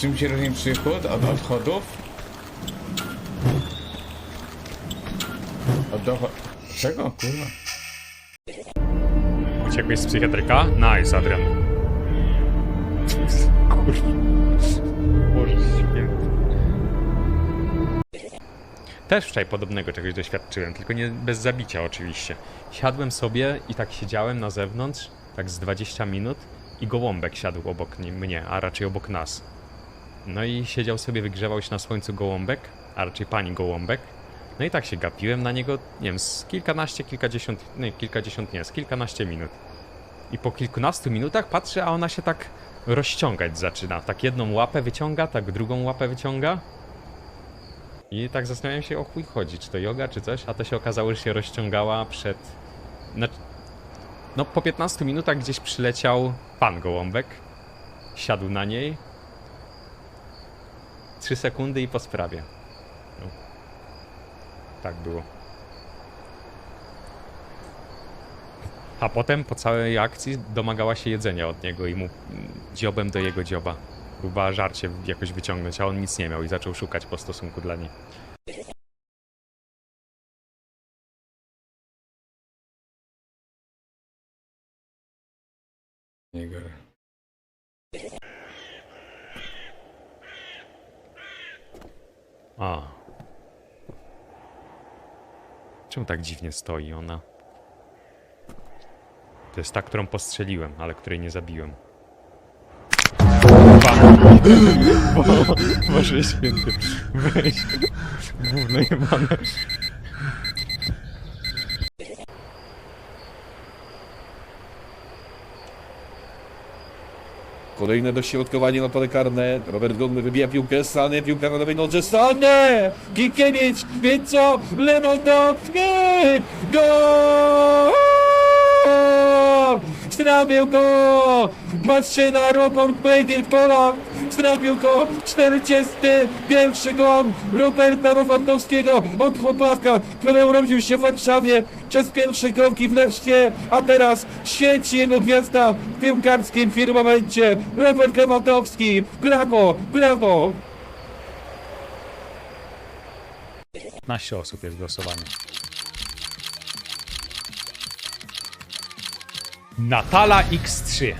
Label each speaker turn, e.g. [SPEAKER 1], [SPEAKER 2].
[SPEAKER 1] Czym się różni przychód od odchodów? Od. Czego? Kurwa.
[SPEAKER 2] Uciekłeś z psychiatryka? Nice, Adrian. Kurwa. Boże święty. Też wczoraj podobnego czegoś doświadczyłem, tylko nie bez zabicia oczywiście. Siadłem sobie i tak siedziałem na zewnątrz, tak z 20 minut i gołąbek siadł obok ni- mnie, a raczej obok nas. No i siedział sobie, wygrzewał się na słońcu gołąbek, a raczej pani gołąbek. No i tak się gapiłem na niego, nie wiem, z kilkanaście, kilkadziesiąt, nie, kilkadziesiąt nie, z kilkanaście minut. I po kilkunastu minutach patrzę, a ona się tak rozciągać zaczyna. Tak jedną łapę wyciąga, tak drugą łapę wyciąga. I tak zastanawiam się, o chuj chodzi, czy to yoga, czy coś, a to się okazało, że się rozciągała przed... Znaczy, no po 15 minutach gdzieś przyleciał pan gołąbek, siadł na niej. 3 sekundy i po sprawie. No. Tak było. A potem po całej akcji domagała się jedzenia od niego i mu dziobem do jego dzioba. Próbowała żarcie jakoś wyciągnąć, a on nic nie miał i zaczął szukać po stosunku dla niej.
[SPEAKER 1] Nie
[SPEAKER 2] A. Czemu tak dziwnie stoi ona? To jest ta, którą postrzeliłem, ale której nie zabiłem. Bo- Boże święty. Weź. Gówno jebane.
[SPEAKER 3] Kolejne dośrodkowanie na pole karne. Robert Godny wybija piłkę, Sane, piłka na lewej nodze, Sane! Gikiewicz, Wieco, Lewandowski! Gol! Strafił go! Maszyna, Robert Pejdir, Polak! Strafił go! 41 gol Roberta Lewandowskiego od chłopaka, który urodził się w Warszawie przez pierwsze kroki w Leszcie, a teraz świeci jego gwiazda w piłkarskim firmamencie. Robert Lewandowski! Brawo! Brawo!
[SPEAKER 2] 15 osób jest głosowanie. Natala X3.